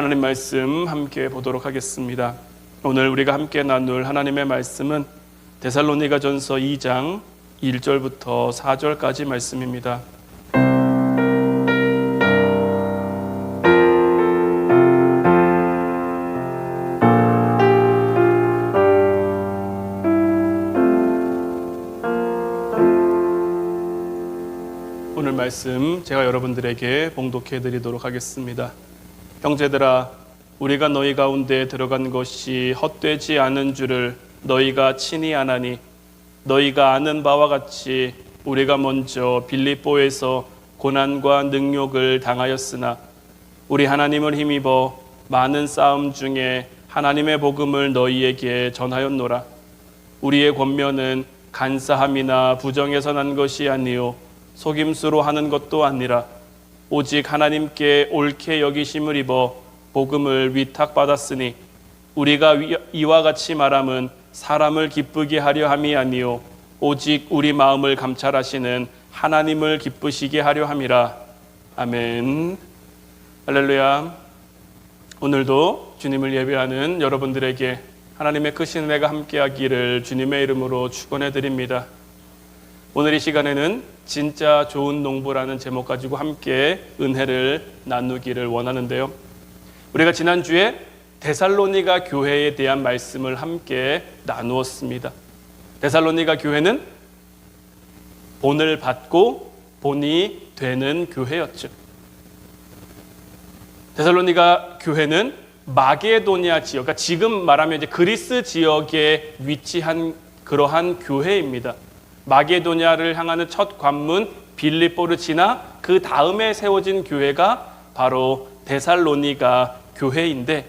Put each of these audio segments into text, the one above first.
하나님 말씀 함께 보도록 하겠습니다. 오늘 우리가 함께 나눌 하나님의 말씀은 데살로니가 전서 2장 1절부터 4절까지 말씀입니다. 말씀 제가 여러분들에게 봉독해 드리도록 하겠습니다. 형제들아 우리가 너희 가운데 들어간 것이 헛되지 않은 줄을 너희가 친히 아나니 너희가 아는 바와 같이 우리가 먼저 빌립보에서 고난과 능욕을 당하였으나 우리 하나님을 힘입어 많은 싸움 중에 하나님의 복음을 너희에게 전하였노라. 우리의 권면은 간사함이나 부정에서 난 것이 아니요 속임수로 하는 것도 아니라 오직 하나님께 옳게 여기심을 입어 복음을 위탁받았으니 우리가 위- 이와 같이 말함은 사람을 기쁘게 하려 함이 아니요 오직 우리 마음을 감찰하시는 하나님을 기쁘시게 하려 함이라. 아멘. 할렐루야. 오늘도 주님을 예배하는 여러분들에게 하나님의 크신 은혜가 함께하기를 주님의 이름으로 축원해 드립니다. 오늘 이 시간에는 진짜 좋은 농부라는 제목 가지고 함께 은혜를 나누기를 원하는데요. 우리가 지난주에 데살로니가 교회에 대한 말씀을 함께 나누었습니다. 데살로니가 교회는 본을 받고 본이 되는 교회였죠. 데살로니가 교회는 마게도니아 지역, 그러니까 지금 말하면 이제 그리스 지역에 위치한 그러한 교회입니다. 마게도니아를 향하는 첫 관문 빌립보를 지나 그 다음에 세워진 교회가 바로 데살로니가 교회인데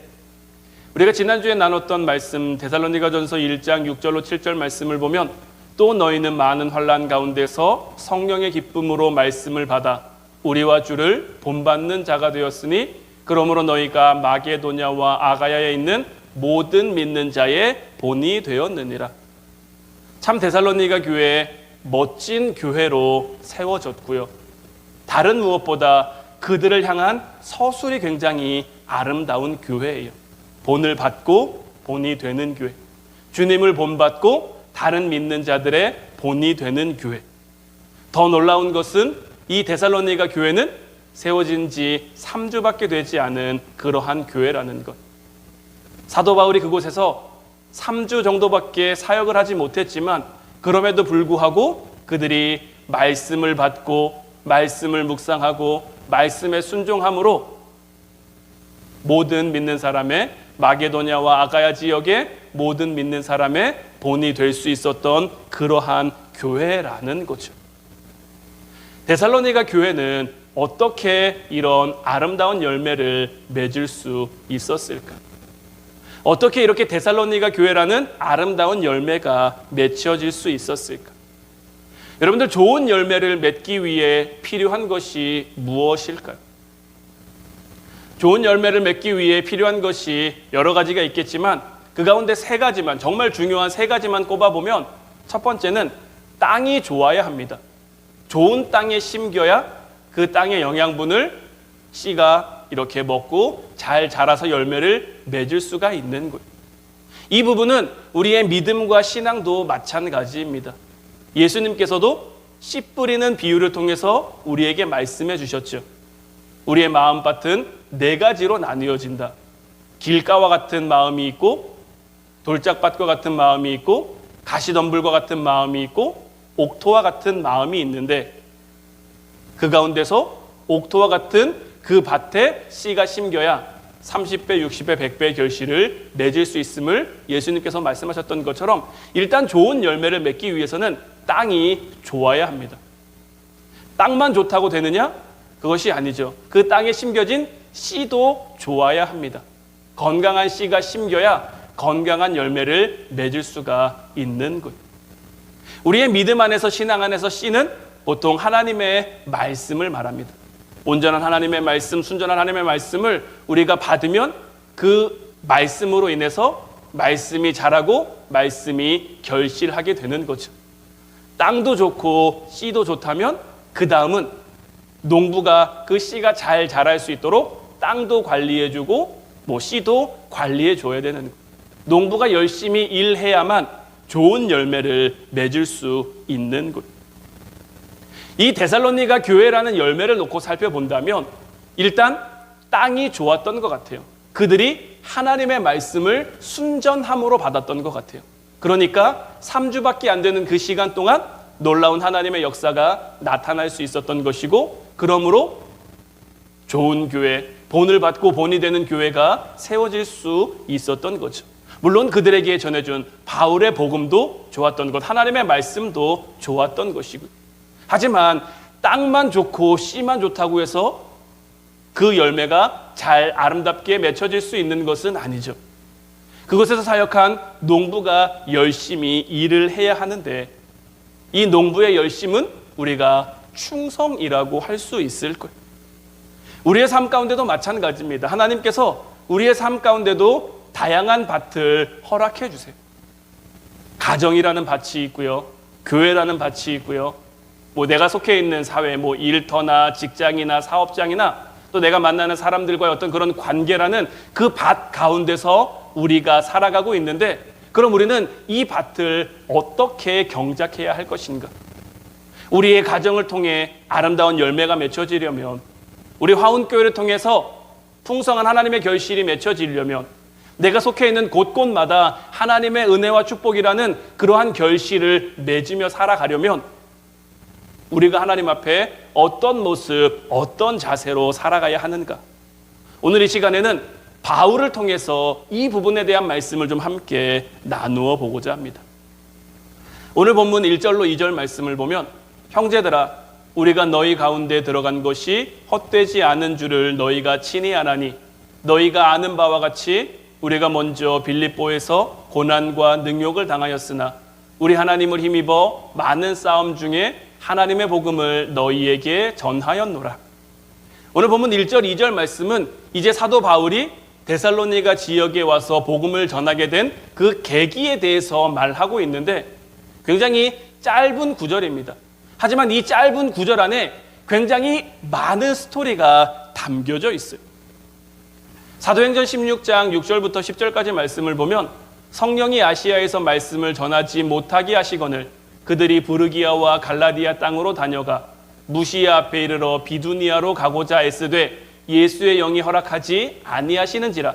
우리가 지난주에 나눴던 말씀 데살로니가전서 1장 6절로 7절 말씀을 보면 또 너희는 많은 환란 가운데서 성령의 기쁨으로 말씀을 받아 우리와 주를 본받는 자가 되었으니 그러므로 너희가 마게도냐와 아가야에 있는 모든 믿는 자의 본이 되었느니라. 참 데살로니가 교회 멋진 교회로 세워졌고요. 다른 무엇보다 그들을 향한 서술이 굉장히 아름다운 교회예요. 본을 받고 본이 되는 교회. 주님을 본받고 다른 믿는 자들의 본이 되는 교회. 더 놀라운 것은 이 데살로니가 교회는 세워진 지 3주밖에 되지 않은 그러한 교회라는 것. 사도 바울이 그곳에서 3주 정도밖에 사역을 하지 못했지만 그럼에도 불구하고 그들이 말씀을 받고 말씀을 묵상하고 말씀에 순종함으로 모든 믿는 사람의 마게도냐와 아가야 지역의 모든 믿는 사람의 본이 될 수 있었던 그러한 교회라는 거죠. 데살로니가 교회는 어떻게 이런 아름다운 열매를 맺을 수 있었을까? 어떻게 이렇게 데살로니가 교회라는 아름다운 열매가 맺혀질 수 있었을까? 여러분들 좋은 열매를 맺기 위해 필요한 것이 무엇일까요? 좋은 열매를 맺기 위해 필요한 것이 여러 가지가 있겠지만 그 가운데 세 가지만 정말 중요한 세 가지만 꼽아보면 첫 번째는 땅이 좋아야 합니다. 좋은 땅에 심겨야 그 땅의 영양분을 씨가 이렇게 먹고 잘 자라서 열매를 맺을 수가 있는 거예요. 이 부분은 우리의 믿음과 신앙도 마찬가지입니다. 예수님께서도 씨 뿌리는 비유를 통해서 우리에게 말씀해 주셨죠. 우리의 마음밭은 네 가지로 나뉘어진다. 길가와 같은 마음이 있고 돌짝밭과 같은 마음이 있고 가시덤불과 같은 마음이 있고 옥토와 같은 마음이 있는데 그 가운데서 옥토와 같은 그 밭에 씨가 심겨야 30배, 60배, 100배의 결실을 맺을 수 있음을 예수님께서 말씀하셨던 것처럼 일단 좋은 열매를 맺기 위해서는 땅이 좋아야 합니다. 땅만 좋다고 되느냐? 그것이 아니죠. 그 땅에 심겨진 씨도 좋아야 합니다. 건강한 씨가 심겨야 건강한 열매를 맺을 수가 있는 것. 우리의 믿음 안에서 신앙 안에서 씨는 보통 하나님의 말씀을 말합니다. 온전한 하나님의 말씀, 순전한 하나님의 말씀을 우리가 받으면 그 말씀으로 인해서 말씀이 자라고 말씀이 결실하게 되는 거죠. 땅도 좋고 씨도 좋다면 그 다음은 농부가 그 씨가 잘 자랄 수 있도록 땅도 관리해주고 뭐 씨도 관리해 줘야 되는 거. 농부가 열심히 일해야만 좋은 열매를 맺을 수 있는 것. 이 데살로니가 교회라는 열매를 놓고 살펴본다면 일단 땅이 좋았던 것 같아요. 그들이 하나님의 말씀을 순전함으로 받았던 것 같아요. 그러니까 3주밖에 안 되는 그 시간 동안 놀라운 하나님의 역사가 나타날 수 있었던 것이고 그러므로 좋은 교회, 본을 받고 본이 되는 교회가 세워질 수 있었던 거죠. 물론 그들에게 전해준 바울의 복음도 좋았던 것, 하나님의 말씀도 좋았던 것이고. 하지만 땅만 좋고 씨만 좋다고 해서 그 열매가 잘 아름답게 맺혀질 수 있는 것은 아니죠. 그곳에서 사역한 농부가 열심히 일을 해야 하는데 이 농부의 열심은 우리가 충성이라고 할 수 있을 거예요. 우리의 삶 가운데도 마찬가지입니다. 하나님께서 우리의 삶 가운데도 다양한 밭을 허락해 주세요. 가정이라는 밭이 있고요. 교회라는 밭이 있고요. 뭐 내가 속해 있는 사회, 뭐 일터나 직장이나 사업장이나 또 내가 만나는 사람들과의 어떤 그런 관계라는 그 밭 가운데서 우리가 살아가고 있는데 그럼 우리는 이 밭을 어떻게 경작해야 할 것인가? 우리의 가정을 통해 아름다운 열매가 맺혀지려면 우리 화운교회를 통해서 풍성한 하나님의 결실이 맺혀지려면 내가 속해 있는 곳곳마다 하나님의 은혜와 축복이라는 그러한 결실을 맺으며 살아가려면 우리가 하나님 앞에 어떤 모습, 어떤 자세로 살아가야 하는가? 오늘 이 시간에는 바울을 통해서 이 부분에 대한 말씀을 좀 함께 나누어 보고자 합니다. 오늘 본문 1절로 2절 말씀을 보면 형제들아 우리가 너희 가운데 들어간 것이 헛되지 않은 줄을 너희가 친히 아나니 너희가 아는 바와 같이 우리가 먼저 빌립보에서 고난과 능욕을 당하였으나 우리 하나님을 힘입어 많은 싸움 중에 하나님의 복음을 너희에게 전하였노라. 오늘 보면 1절, 2절 말씀은 이제 사도 바울이 데살로니가 지역에 와서 복음을 전하게 된 그 계기에 대해서 말하고 있는데 굉장히 짧은 구절입니다. 하지만 이 짧은 구절 안에 굉장히 많은 스토리가 담겨져 있어요. 사도행전 16장 6절부터 10절까지 말씀을 보면 성령이 아시아에서 말씀을 전하지 못하게 하시거늘 그들이 부르기아와 갈라디아 땅으로 다녀가 무시아 앞에 이르러 비두니아로 가고자 애쓰되 예수의 영이 허락하지 아니하시는지라.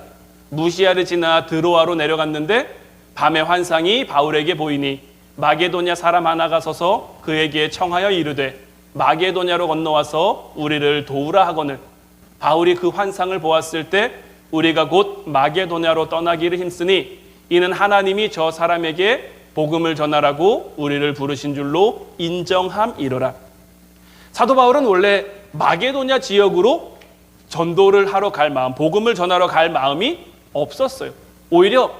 무시아를 지나 드로아로 내려갔는데 밤에 환상이 바울에게 보이니 마게도냐 사람 하나가 서서 그에게 청하여 이르되 마게도냐로 건너와서 우리를 도우라 하거늘. 바울이 그 환상을 보았을 때 우리가 곧 마게도냐로 떠나기를 힘쓰니 이는 하나님이 저 사람에게 복음을 전하라고 우리를 부르신 줄로 인정함이로라. 사도 바울은 원래 마게도냐 지역으로 전도를 하러 갈 마음, 복음을 전하러 갈 마음이 없었어요. 오히려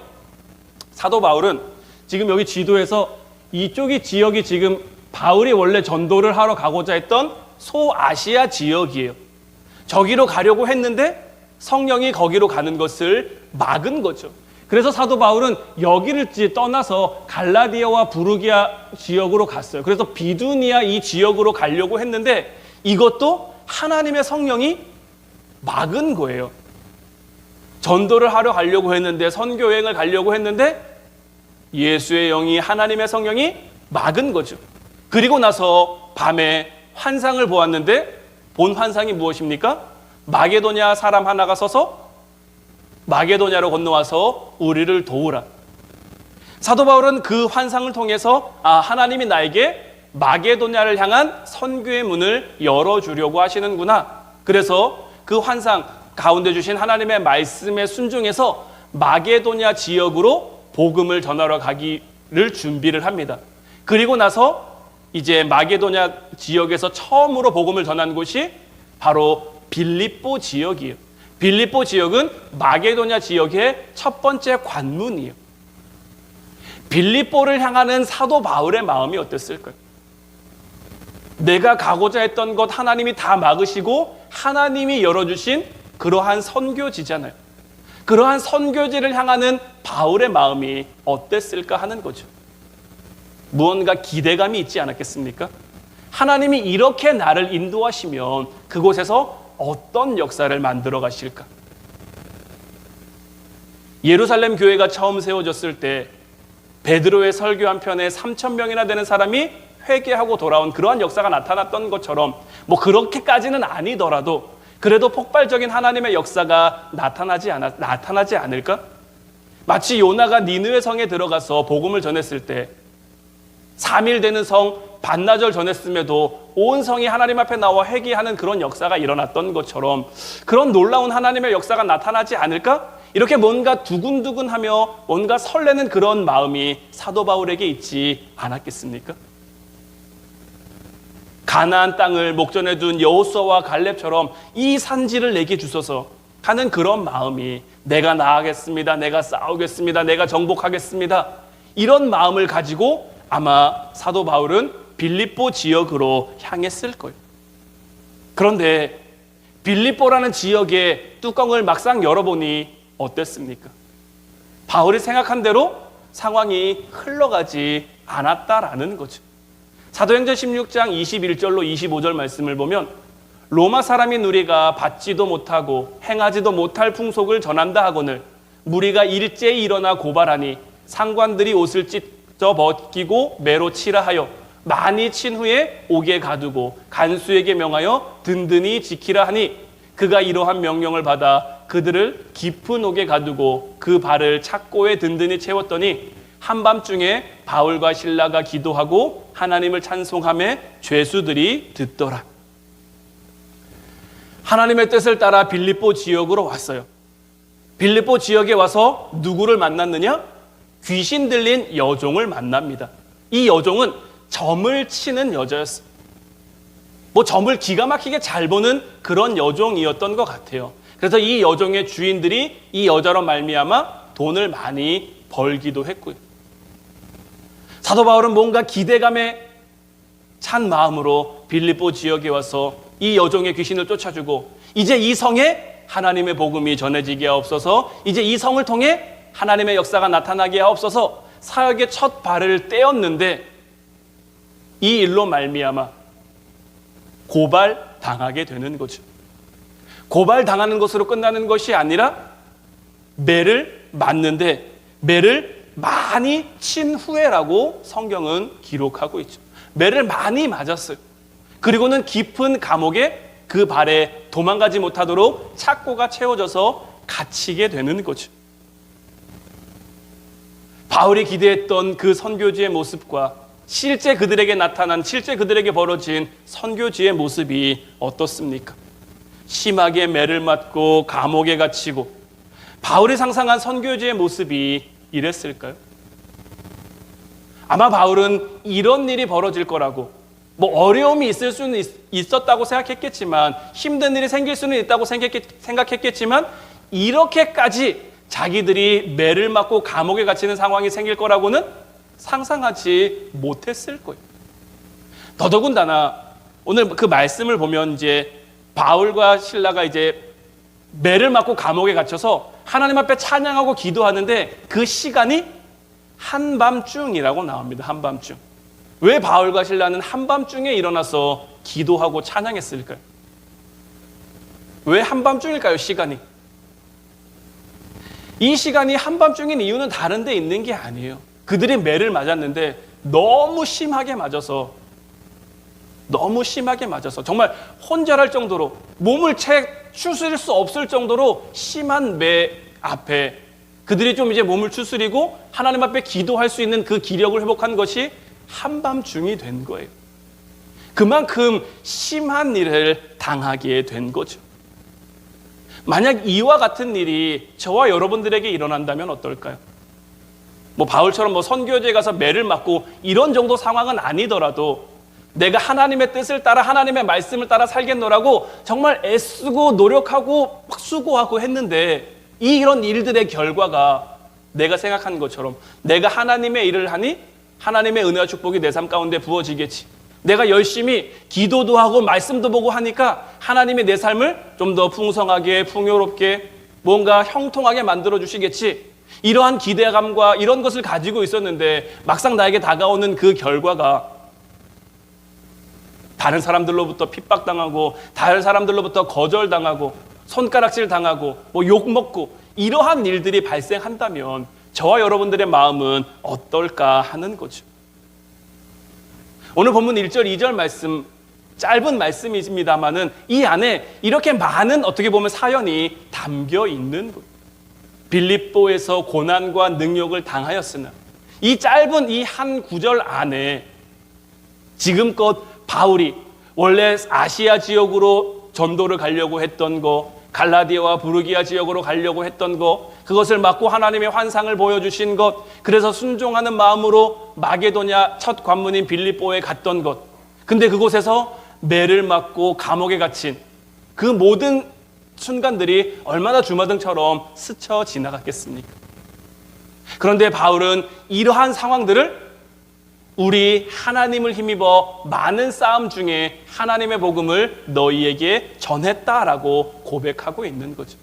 사도 바울은 지금 여기 지도에서 이쪽이 지역이 지금 바울이 원래 전도를 하러 가고자 했던 소아시아 지역이에요. 저기로 가려고 했는데 성령이 거기로 가는 것을 막은 거죠. 그래서 사도 바울은 여기를 떠나서 갈라디아와 부르기아 지역으로 갔어요. 그래서 비두니아 이 지역으로 가려고 했는데 이것도 하나님의 성령이 막은 거예요. 전도를 하러 가려고 했는데 선교 여행을 가려고 했는데 예수의 영이 하나님의 성령이 막은 거죠. 그리고 나서 밤에 환상을 보았는데 본 환상이 무엇입니까? 마게도냐 사람 하나가 서서 마게도냐로 건너와서 우리를 도우라. 사도 바울은 그 환상을 통해서 아 하나님이 나에게 마게도냐를 향한 선교의 문을 열어 주려고 하시는구나. 그래서 그 환상 가운데 주신 하나님의 말씀에 순종해서 마게도냐 지역으로 복음을 전하러 가기를 준비를 합니다. 그리고 나서 이제 마게도냐 지역에서 처음으로 복음을 전한 곳이 바로 빌립보 지역이에요. 빌립보 지역은 마게도냐 지역의 첫 번째 관문이에요. 빌립보를 향하는 사도 바울의 마음이 어땠을까요? 내가 가고자 했던 것 하나님이 다 막으시고 하나님이 열어주신 그러한 선교지잖아요. 그러한 선교지를 향하는 바울의 마음이 어땠을까 하는 거죠. 무언가 기대감이 있지 않았겠습니까? 하나님이 이렇게 나를 인도하시면 그곳에서 어떤 역사를 만들어 가실까? 예루살렘 교회가 처음 세워졌을 때 베드로의 설교 한 편에 3천 명이나 되는 사람이 회개하고 돌아온 그러한 역사가 나타났던 것처럼 뭐 그렇게까지는 아니더라도 그래도 폭발적인 하나님의 역사가 나타나지 않아, 나타나지 않을까? 마치 요나가 니느웨 성에 들어가서 복음을 전했을 때 3일 되는 성 반나절 전했음에도 온 성이 하나님 앞에 나와 회개하는 그런 역사가 일어났던 것처럼 그런 놀라운 하나님의 역사가 나타나지 않을까? 이렇게 뭔가 두근두근하며 뭔가 설레는 그런 마음이 사도 바울에게 있지 않았겠습니까? 가나안 땅을 목전에 둔 여호수아와 갈렙처럼 이 산지를 내게 주소서 하는 그런 마음이 내가 나아가겠습니다. 내가 싸우겠습니다. 내가 정복하겠습니다. 이런 마음을 가지고 아마 사도 바울은 빌립보 지역으로 향했을 거예요. 그런데 빌립보라는 지역의 뚜껑을 막상 열어보니 어땠습니까? 바울이 생각한 대로 상황이 흘러가지 않았다라는 거죠. 사도행전 16장 21절로 25절 말씀을 보면 로마 사람인 우리가 받지도 못하고 행하지도 못할 풍속을 전한다 하거늘 무리가 일제히 일어나 고발하니 상관들이 옷을 찢 어 벗기고 매로 치라 하여 많이 친 후에 옥에 가두고 간수에게 명하여 든든히 지키라 하니 그가 이러한 명령을 받아 그들을 깊은 옥에 가두고 그 발을 착고에 든든히 채웠더니 한밤중에 바울과 신라가 기도하고 하나님을 찬송함에 죄수들이 듣더라. 하나님의 뜻을 따라 빌립보 지역으로 왔어요. 빌립보 지역에 와서 누구를 만났느냐? 귀신 들린 여종을 만납니다. 이 여종은 점을 치는 여자였어요. 뭐 점을 기가 막히게 잘 보는 그런 여종이었던 것 같아요. 그래서 이 여종의 주인들이 이 여자로 말미암아 돈을 많이 벌기도 했고요. 사도 바울은 뭔가 기대감에 찬 마음으로 빌립보 지역에 와서 이 여종의 귀신을 쫓아주고 이제 이 성에 하나님의 복음이 전해지게 하옵소서 이제 이 성을 통해 하나님의 역사가 나타나게 하옵소서 사역의 첫 발을 떼었는데 이 일로 말미암아 고발 당하게 되는 거죠. 고발 당하는 것으로 끝나는 것이 아니라 매를 맞는데 매를 많이 친 후에라고 성경은 기록하고 있죠. 매를 많이 맞았어요. 그리고는 깊은 감옥에 그 발에 도망가지 못하도록 착고가 채워져서 갇히게 되는 거죠. 바울이 기대했던 그 선교지의 모습과 실제 그들에게 나타난 실제 그들에게 벌어진 선교지의 모습이 어떻습니까? 심하게 매를 맞고 감옥에 갇히고 바울이 상상한 선교지의 모습이 이랬을까요? 아마 바울은 이런 일이 벌어질 거라고 뭐 어려움이 있을 수는 있, 었다고 생각했겠지만 힘든 일이 생길 수는 있다고 생각했겠, 지만 이렇게까지 자기들이 매를 맞고 감옥에 갇히는 상황이 생길 거라고는 상상하지 못했을 거예요. 더더군다나 오늘 그 말씀을 보면 이제 바울과 신라가 이제 매를 맞고 감옥에 갇혀서 하나님 앞에 찬양하고 기도하는데 그 시간이 한밤중이라고 나옵니다. 한밤중. 왜 바울과 신라는 한밤중에 일어나서 기도하고 찬양했을까요? 왜 한밤중일까요? 시간이. 이 시간이 한밤중인 이유는 다른 데 있는 게 아니에요. 그들이 매를 맞았는데 너무 심하게 맞아서 너무 심하게 맞아서 정말 혼절할 정도로 몸을 채 추스릴 수 없을 정도로 심한 매 앞에 그들이 좀 이제 몸을 추스리고 하나님 앞에 기도할 수 있는 그 기력을 회복한 것이 한밤중이 된 거예요. 그만큼 심한 일을 당하게 된 거죠. 만약 이와 같은 일이 저와 여러분들에게 일어난다면 어떨까요? 뭐 바울처럼 뭐 선교지에 가서 매를 맞고 이런 정도 상황은 아니더라도 내가 하나님의 뜻을 따라 하나님의 말씀을 따라 살겠노라고 정말 애쓰고 노력하고 수고하고 했는데 이런 일들의 결과가 내가 생각한 것처럼 내가 하나님의 일을 하니 하나님의 은혜와 축복이 내 삶 가운데 부어지겠지. 내가 열심히 기도도 하고 말씀도 보고 하니까 하나님의 내 삶을 좀 더 풍성하게 풍요롭게 뭔가 형통하게 만들어 주시겠지. 이러한 기대감과 이런 것을 가지고 있었는데 막상 나에게 다가오는 그 결과가 다른 사람들로부터 핍박당하고 다른 사람들로부터 거절당하고 손가락질 당하고 뭐 욕 먹고 이러한 일들이 발생한다면 저와 여러분들의 마음은 어떨까 하는 거죠. 오늘 본문 1절, 2절 말씀 짧은 말씀이십니다만은 이 안에 이렇게 많은 어떻게 보면 사연이 담겨 있는. 빌립보에서 고난과 능력을 당하였으나 이 짧은 이 한 구절 안에 지금껏 바울이 원래 아시아 지역으로 전도를 가려고 했던 거, 갈라디아와 부르기아 지역으로 가려고 했던 거, 그것을 막고 하나님의 환상을 보여주신 것, 그래서 순종하는 마음으로 마게도냐 첫 관문인 빌립보에 갔던 것. 근데 그곳에서 매를 맞고 감옥에 갇힌 그 모든 순간들이 얼마나 주마등처럼 스쳐 지나갔겠습니까? 그런데 바울은 이러한 상황들을 우리 하나님을 힘입어 많은 싸움 중에 하나님의 복음을 너희에게 전했다라고 고백하고 있는 거죠.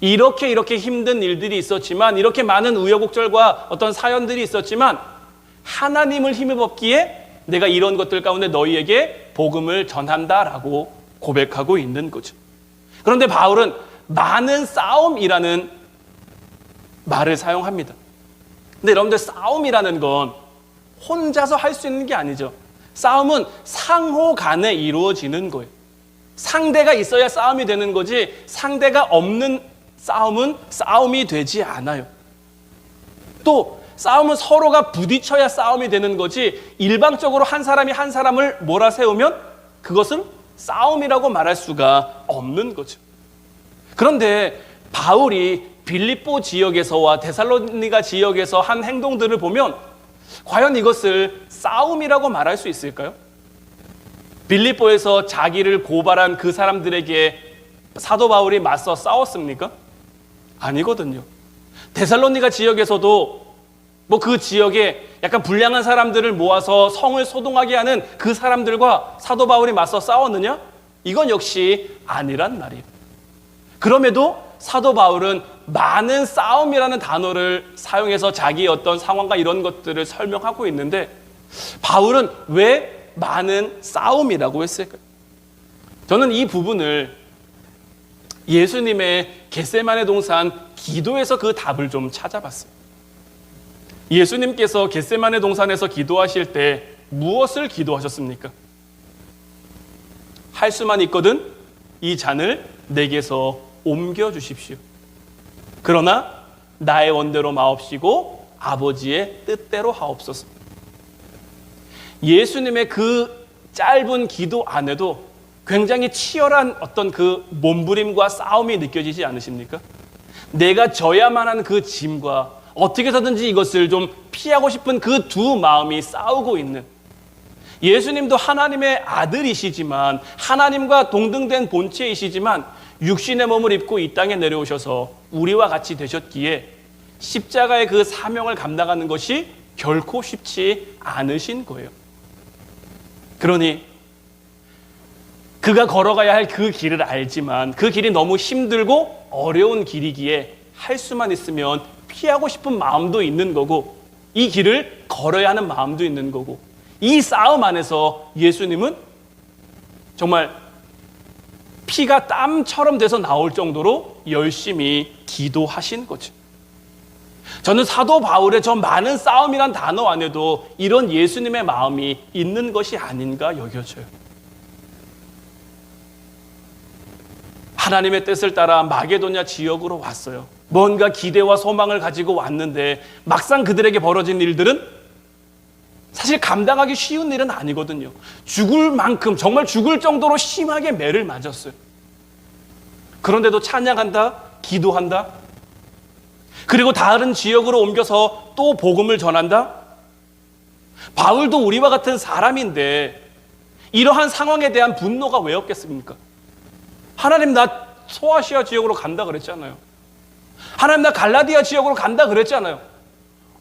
이렇게 이렇게 힘든 일들이 있었지만 이렇게 많은 우여곡절과 어떤 사연들이 있었지만 하나님을 힘입었기에 내가 이런 것들 가운데 너희에게 복음을 전한다라고 고백하고 있는 거죠. 그런데 바울은 많은 싸움이라는 말을 사용합니다. 근데 여러분들 싸움이라는 건 혼자서 할 수 있는 게 아니죠. 싸움은 상호 간에 이루어지는 거예요. 상대가 있어야 싸움이 되는 거지 상대가 없는 싸움은 싸움이 되지 않아요. 또 싸움은 서로가 부딪혀야 싸움이 되는 거지 일방적으로 한 사람이 한 사람을 몰아세우면 그것은 싸움이라고 말할 수가 없는 거죠. 그런데 바울이 빌립보 지역에서와 데살로니가 지역에서 한 행동들을 보면 과연 이것을 싸움이라고 말할 수 있을까요? 빌립보에서 자기를 고발한 그 사람들에게 사도 바울이 맞서 싸웠습니까? 아니거든요. 데살로니가 지역에서도 뭐 그 지역에 약간 불량한 사람들을 모아서 성을 소동하게 하는 그 사람들과 사도 바울이 맞서 싸웠느냐? 이건 역시 아니란 말이에요. 그럼에도 사도 바울은 많은 싸움이라는 단어를 사용해서 자기의 어떤 상황과 이런 것들을 설명하고 있는데 바울은 왜 많은 싸움이라고 했을까요? 저는 이 부분을 예수님의 겟세만의 동산 기도에서 그 답을 좀 찾아봤어요. 예수님께서 겟세만의 동산에서 기도하실 때 무엇을 기도하셨습니까? 할 수만 있거든 이 잔을 내게서 옮겨 주십시오. 그러나 나의 원대로 마옵시고 아버지의 뜻대로 하옵소서. 예수님의 그 짧은 기도 안에도 굉장히 치열한 어떤 그 몸부림과 싸움이 느껴지지 않으십니까? 내가 져야만 하는 그 짐과 어떻게 해서든지 이것을 좀 피하고 싶은 그 두 마음이 싸우고 있는 예수님도 하나님의 아들이시지만 하나님과 동등된 본체이시지만 육신의 몸을 입고 이 땅에 내려오셔서 우리와 같이 되셨기에 십자가의 그 사명을 감당하는 것이 결코 쉽지 않으신 거예요. 그러니 그가 걸어가야 할 그 길을 알지만 그 길이 너무 힘들고 어려운 길이기에 할 수만 있으면 피하고 싶은 마음도 있는 거고 이 길을 걸어야 하는 마음도 있는 거고 이 싸움 안에서 예수님은 정말 피가 땀처럼 돼서 나올 정도로 열심히 기도하신 거죠. 저는 사도 바울의 저 많은 싸움이란 단어 안에도 이런 예수님의 마음이 있는 것이 아닌가 여겨져요. 하나님의 뜻을 따라 마게도냐 지역으로 왔어요. 뭔가 기대와 소망을 가지고 왔는데 막상 그들에게 벌어진 일들은 사실 감당하기 쉬운 일은 아니거든요. 죽을 만큼 정말 죽을 정도로 심하게 매를 맞았어요. 그런데도 찬양한다, 기도한다. 그리고 다른 지역으로 옮겨서 또 복음을 전한다. 바울도 우리와 같은 사람인데 이러한 상황에 대한 분노가 왜 없겠습니까? 하나님 나 소아시아 지역으로 간다 그랬잖아요. 하나님 나 갈라디아 지역으로 간다 그랬잖아요.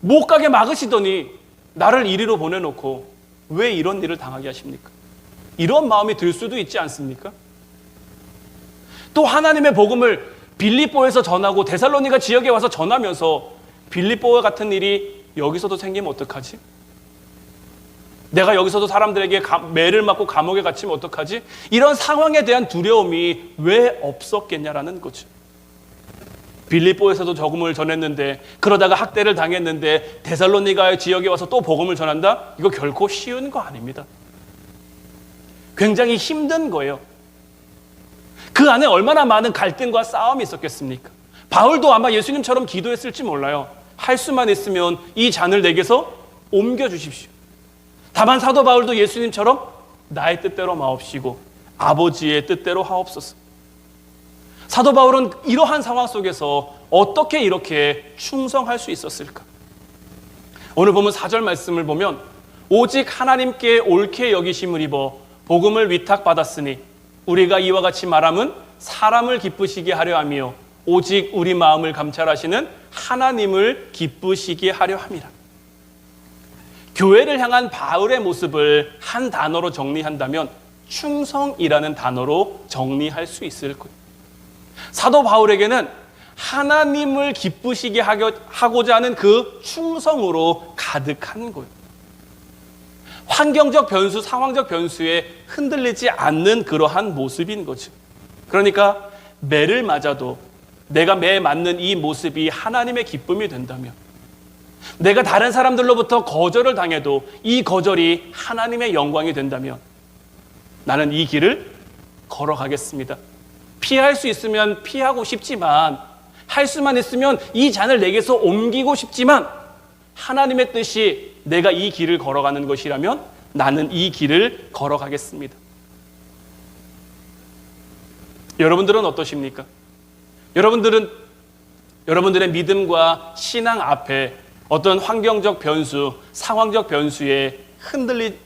못 가게 막으시더니 나를 이리로 보내놓고 왜 이런 일을 당하게 하십니까? 이런 마음이 들 수도 있지 않습니까? 또 하나님의 복음을 빌립보에서 전하고 데살로니가 지역에 와서 전하면서 빌립보와 같은 일이 여기서도 생기면 어떡하지? 내가 여기서도 사람들에게 매를 맞고 감옥에 갇히면 어떡하지? 이런 상황에 대한 두려움이 왜 없었겠냐라는 거죠. 빌립보에서도 복음을 전했는데 그러다가 학대를 당했는데 데살로니가 지역에 와서 또 복음을 전한다? 이거 결코 쉬운 거 아닙니다. 굉장히 힘든 거예요. 그 안에 얼마나 많은 갈등과 싸움이 있었겠습니까? 바울도 아마 예수님처럼 기도했을지 몰라요. 할 수만 있으면 이 잔을 내게서 옮겨 주십시오. 다만 사도 바울도 예수님처럼 나의 뜻대로 마옵시고 아버지의 뜻대로 하옵소서. 사도 바울은 이러한 상황 속에서 어떻게 이렇게 충성할 수 있었을까? 오늘 보면 4절 말씀을 보면 오직 하나님께 옳게 여기심을 입어 복음을 위탁받았으니 우리가 이와 같이 말함은 사람을 기쁘시게 하려 함이요 오직 우리 마음을 감찰하시는 하나님을 기쁘시게 하려 함이라. 교회를 향한 바울의 모습을 한 단어로 정리한다면 충성이라는 단어로 정리할 수 있을 거예요. 사도 바울에게는 하나님을 기쁘시게 하고자 하는 그 충성으로 가득한 거예요. 환경적 변수, 상황적 변수에 흔들리지 않는 그러한 모습인 거죠. 그러니까 매를 맞아도 내가 매 맞는 이 모습이 하나님의 기쁨이 된다면 내가 다른 사람들로부터 거절을 당해도 이 거절이 하나님의 영광이 된다면 나는 이 길을 걸어가겠습니다. 피할 수 있으면 피하고 싶지만 할 수만 있으면 이 잔을 내게서 옮기고 싶지만 하나님의 뜻이 내가 이 길을 걸어가는 것이라면 나는 이 길을 걸어가겠습니다. 여러분들은 어떠십니까? 여러분들은 여러분들의 믿음과 신앙 앞에 어떤 환경적 변수, 상황적 변수에 흔들린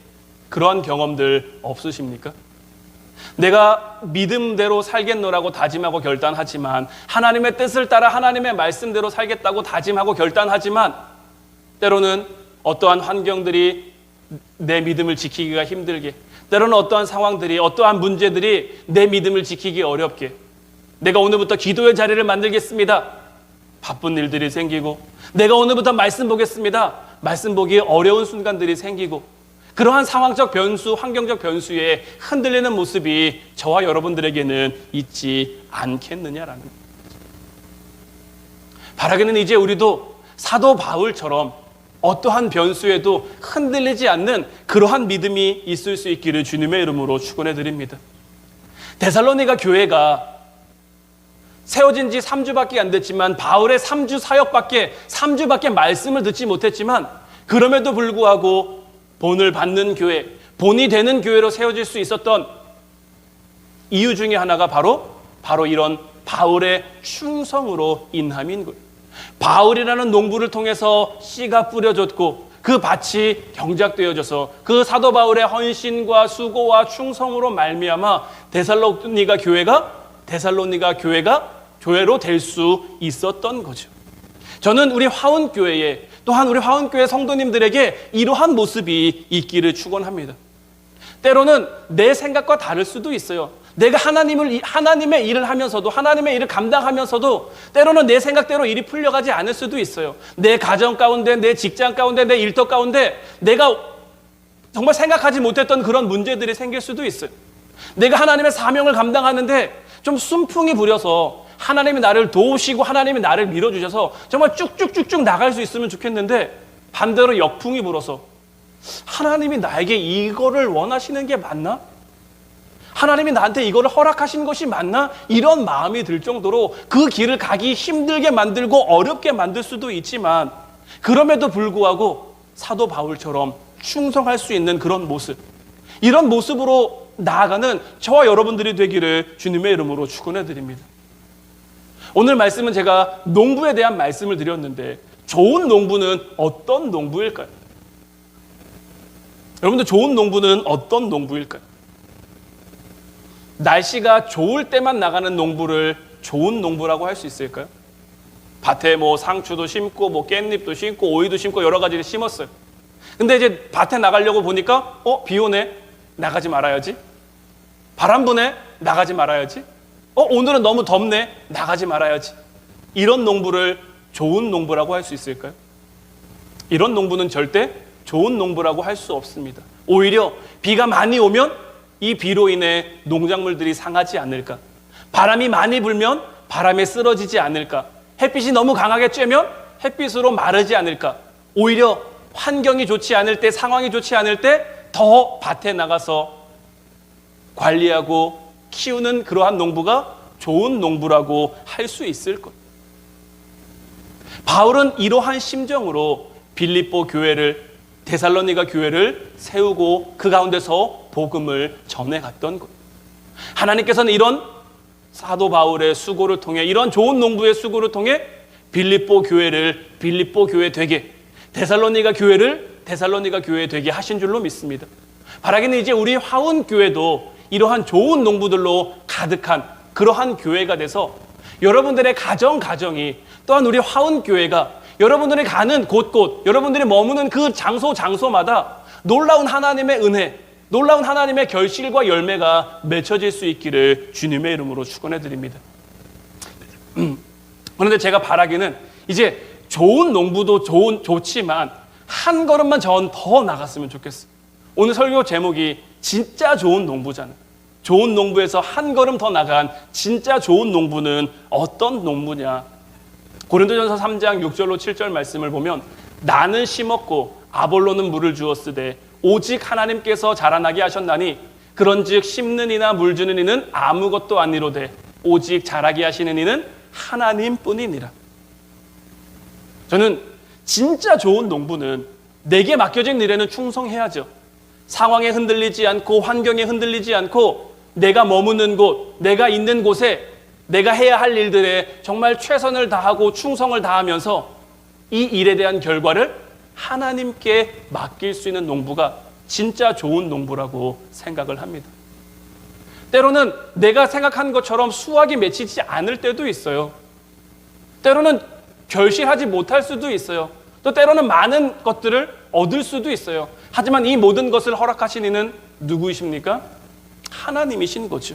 그러한 경험들 없으십니까? 내가 믿음대로 살겠노라고 다짐하고 결단하지만 하나님의 뜻을 따라 하나님의 말씀대로 살겠다고 다짐하고 결단하지만 때로는 어떠한 환경들이 내 믿음을 지키기가 힘들게 때로는 어떠한 상황들이 어떠한 문제들이 내 믿음을 지키기 어렵게 내가 오늘부터 기도의 자리를 만들겠습니다. 바쁜 일들이 생기고 내가 오늘부터 말씀 보겠습니다. 말씀 보기 어려운 순간들이 생기고 그러한 상황적 변수, 환경적 변수에 흔들리는 모습이 저와 여러분들에게는 있지 않겠느냐라는 바라기는 이제 우리도 사도 바울처럼 어떠한 변수에도 흔들리지 않는 그러한 믿음이 있을 수 있기를 주님의 이름으로 축원해 드립니다. 데살로니가 교회가 세워진 지 3주밖에 안 됐지만 바울의 3주 사역밖에 3주밖에 말씀을 듣지 못했지만 그럼에도 불구하고 본을 받는 교회, 본이 되는 교회로 세워질 수 있었던 이유 중에 하나가 바로 바로 이런 바울의 충성으로 인함인 거예요. 바울이라는 농부를 통해서 씨가 뿌려졌고 그 밭이 경작되어져서 그 사도 바울의 헌신과 수고와 충성으로 말미암아 데살로니가 교회가 데살로니가 교회가 교회로 될 수 있었던 거죠. 저는 우리 화운 교회에 또한 우리 화운교회 성도님들에게 이러한 모습이 있기를 축원합니다. 때로는 내 생각과 다를 수도 있어요. 내가 하나님을 하나님의 일을 하면서도 하나님의 일을 감당하면서도 때로는 내 생각대로 일이 풀려가지 않을 수도 있어요. 내 가정 가운데, 내 직장 가운데, 내 일터 가운데 내가 정말 생각하지 못했던 그런 문제들이 생길 수도 있어요. 내가 하나님의 사명을 감당하는데 좀 순풍이 부려서 하나님이 나를 도우시고 하나님이 나를 밀어주셔서 정말 쭉쭉쭉쭉 나갈 수 있으면 좋겠는데 반대로 역풍이 불어서 하나님이 나에게 이거를 원하시는 게 맞나? 하나님이 나한테 이거를 허락하신 것이 맞나? 이런 마음이 들 정도로 그 길을 가기 힘들게 만들고 어렵게 만들 수도 있지만 그럼에도 불구하고 사도 바울처럼 충성할 수 있는 그런 모습 이런 모습으로 나아가는 저와 여러분들이 되기를 주님의 이름으로 축원해 드립니다. 오늘 말씀은 제가 농부에 대한 말씀을 드렸는데 좋은 농부는 어떤 농부일까요? 여러분들 좋은 농부는 어떤 농부일까요? 날씨가 좋을 때만 나가는 농부를 좋은 농부라고 할 수 있을까요? 밭에 뭐 상추도 심고 뭐 깻잎도 심고 오이도 심고 여러 가지를 심었어요. 근데 이제 밭에 나가려고 보니까 어, 비 오네. 나가지 말아야지. 바람 부네. 나가지 말아야지. 어, 오늘은 너무 덥네. 나가지 말아야지. 이런 농부를 좋은 농부라고 할 수 있을까요? 이런 농부는 절대 좋은 농부라고 할 수 없습니다. 오히려 비가 많이 오면 이 비로 인해 농작물들이 상하지 않을까? 바람이 많이 불면 바람에 쓰러지지 않을까? 햇빛이 너무 강하게 쬐면 햇빛으로 마르지 않을까? 오히려 환경이 좋지 않을 때, 상황이 좋지 않을 때 더 밭에 나가서 관리하고 키우는 그러한 농부가 좋은 농부라고 할 수 있을 것. 바울은 이러한 심정으로 빌립보 교회를 데살로니가 교회를 세우고 그 가운데서 복음을 전해 갔던 것. 하나님께서는 이런 사도 바울의 수고를 통해 이런 좋은 농부의 수고를 통해 빌립보 교회를 빌립보 교회 되게 데살로니가 교회를 데살로니가 교회 되게 하신 줄로 믿습니다. 바라기는 이제 우리 화운 교회도 이러한 좋은 농부들로 가득한 그러한 교회가 돼서 여러분들의 가정 가정이 또한 우리 화운 교회가 여러분들이 가는 곳곳 여러분들이 머무는 그 장소 장소마다 놀라운 하나님의 은혜 놀라운 하나님의 결실과 열매가 맺혀질 수 있기를 주님의 이름으로 축원해 드립니다. 음, 그런데 제가 바라기는 이제 좋은 농부도 좋은 좋지만 한 걸음만 전 더 나갔으면 좋겠어. 오늘 설교 제목이 진짜 좋은 농부잖아. 좋은 농부에서 한 걸음 더 나간 진짜 좋은 농부는 어떤 농부냐? 고린도전서 3장 6절로 7절 말씀을 보면 나는 심었고 아볼로는 물을 주었으되 오직 하나님께서 자라나게 하셨나니 그런즉 심는 이나 물 주는 이는 아무것도 아니로되 오직 자라게 하시는 이는 하나님뿐이니라. 저는 진짜 좋은 농부는 내게 맡겨진 일에는 충성해야죠. 상황에 흔들리지 않고 환경에 흔들리지 않고 내가 머무는 곳, 내가 있는 곳에 내가 해야 할 일들에 정말 최선을 다하고 충성을 다하면서 이 일에 대한 결과를 하나님께 맡길 수 있는 농부가 진짜 좋은 농부라고 생각을 합니다. 때로는 내가 생각한 것처럼 수확이 맺히지 않을 때도 있어요. 때로는 결실하지 못할 수도 있어요. 또 때로는 많은 것들을 얻을 수도 있어요. 하지만 이 모든 것을 허락하신 이는 누구이십니까? 하나님이신 거죠.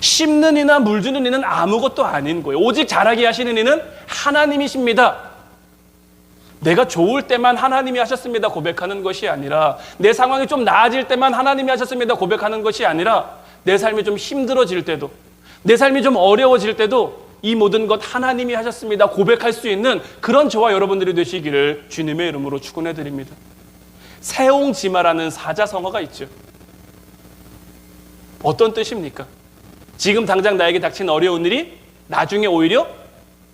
심는 이나 물 주는 이는 아무것도 아닌 거예요. 오직 자라게 하시는 이는 하나님이십니다. 내가 좋을 때만 하나님이 하셨습니다 고백하는 것이 아니라 내 상황이 좀 나아질 때만 하나님이 하셨습니다 고백하는 것이 아니라 내 삶이 좀 힘들어질 때도 내 삶이 좀 어려워질 때도 이 모든 것 하나님이 하셨습니다 고백할 수 있는 그런 저와 여러분들이 되시기를 주님의 이름으로 축원해 드립니다. 세옹지마라는 사자성어가 있죠. 어떤 뜻입니까? 지금 당장 나에게 닥친 어려운 일이 나중에 오히려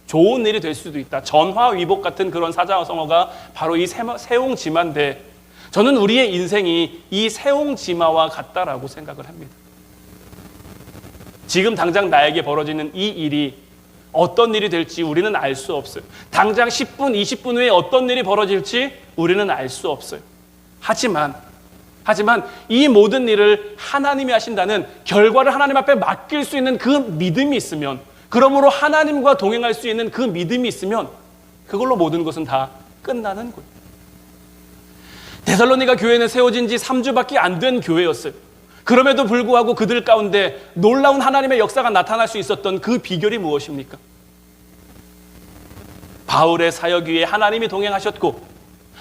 좋은 일이 될 수도 있다. 전화위복 같은 그런 사자성어가 바로 이 세옹지마인데 저는 우리의 인생이 이 세옹지마와 같다라고 생각을 합니다. 지금 당장 나에게 벌어지는 이 일이 어떤 일이 될지 우리는 알 수 없어요. 당장 10분, 20분 후에 어떤 일이 벌어질지 우리는 알 수 없어요. 하지만 하지만 이 모든 일을 하나님이 하신다는 결과를 하나님 앞에 맡길 수 있는 그 믿음이 있으면 그러므로 하나님과 동행할 수 있는 그 믿음이 있으면 그걸로 모든 것은 다 끝나는 거예요. 데살로니가 교회는 세워진 지 3주밖에 안 된 교회였어요. 그럼에도 불구하고 그들 가운데 놀라운 하나님의 역사가 나타날 수 있었던 그 비결이 무엇입니까? 바울의 사역 위에 하나님이 동행하셨고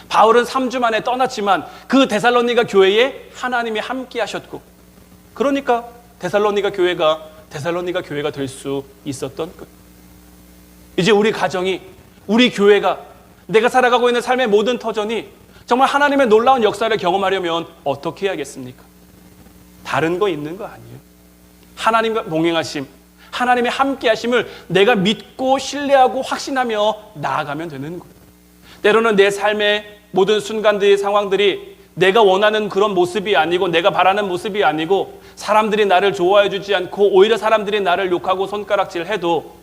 바울은 3주 만에 떠났지만 그 데살로니가 교회에 하나님이 함께 하셨고 그러니까 데살로니가 교회가 데살로니가 교회가 될 수 있었던 것. 이제 우리 가정이 우리 교회가 내가 살아가고 있는 삶의 모든 터전이 정말 하나님의 놀라운 역사를 경험하려면 어떻게 해야겠습니까? 다른 거 있는 거 아니에요. 하나님과 동행하심, 하나님의 함께 하심을 내가 믿고 신뢰하고 확신하며 나아가면 되는 거예요. 때로는 내 삶의 모든 순간들의 상황들이 내가 원하는 그런 모습이 아니고 내가 바라는 모습이 아니고 사람들이 나를 좋아해 주지 않고 오히려 사람들이 나를 욕하고 손가락질 해도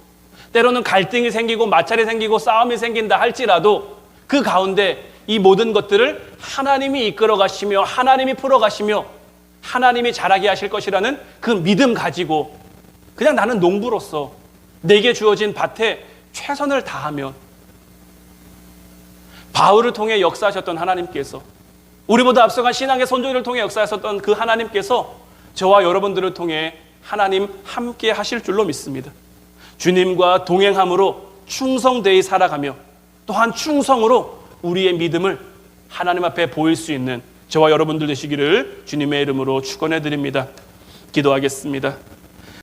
때로는 갈등이 생기고 마찰이 생기고 싸움이 생긴다 할지라도 그 가운데 이 모든 것들을 하나님이 이끌어 가시며 하나님이 풀어 가시며 하나님이 잘하게 하실 것이라는 그 믿음 가지고 그냥 나는 농부로서 내게 주어진 밭에 최선을 다하면 바울을 통해 역사하셨던 하나님께서 우리보다 앞서간 신앙의 선조를 통해 역사하셨던 그 하나님께서 저와 여러분들을 통해 하나님 함께 하실 줄로 믿습니다. 주님과 동행함으로 충성되이 살아가며 또한 충성으로 우리의 믿음을 하나님 앞에 보일 수 있는 저와 여러분들 되시기를 주님의 이름으로 축원해 드립니다. 기도하겠습니다.